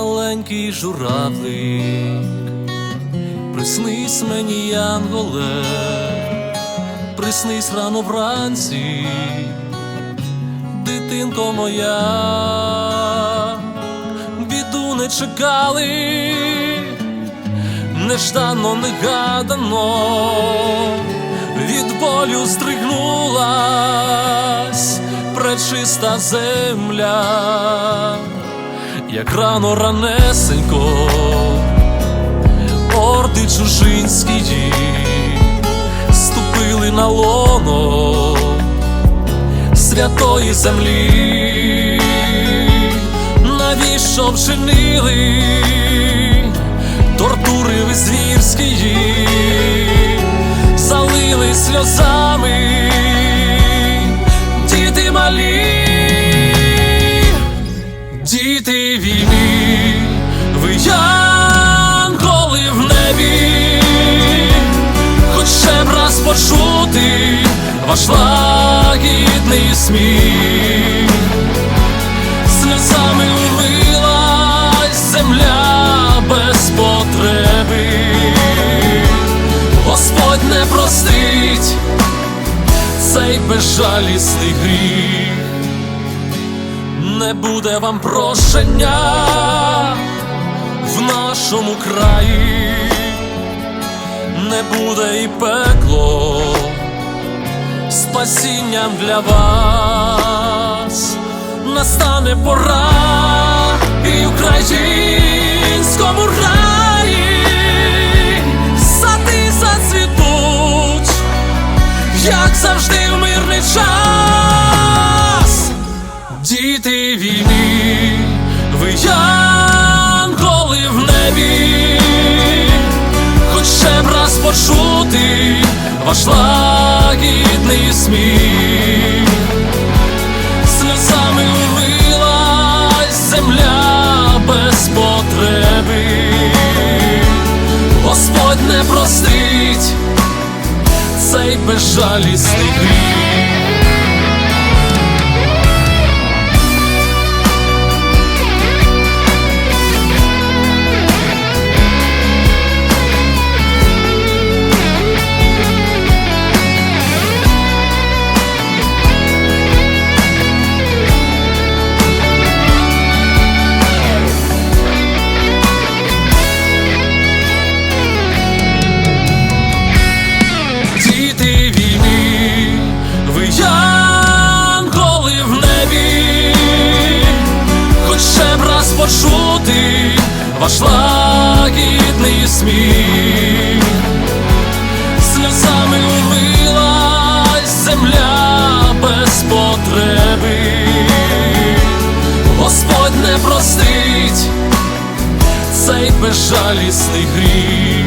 маленький журавлик, приснись мені, янголе, приснись рано вранці, дитинко моя, біду не чекали, неждано, негадано, від болю здригнулась пречиста земля, як рано ранесенько, орди чужинські ступили на лоно святої землі, навіщо вчинили тортури звірські, залили сльозами діти війни, ви янголи в небі, хоч ще б раз почути ваш лагідний сміх, сльозами умилась земля без потреби, Господь не простить цей безжалісний гріх, не буде вам прощення в нашому краї, не буде і пекло спасінням для вас. Настане пора і українському раї. Сади зацвітуть, як завжди в мирний час, діти війни, ви янголи в небі, хоч ще б раз почути ваш лагідний сміх, сльозами умилась земля без потреби, Господь не простить цей безжалісний гріх. Почути ваш лагідний сміх, сльозами умилась земля без потреби, Господь не простить цей безжалісний гріх.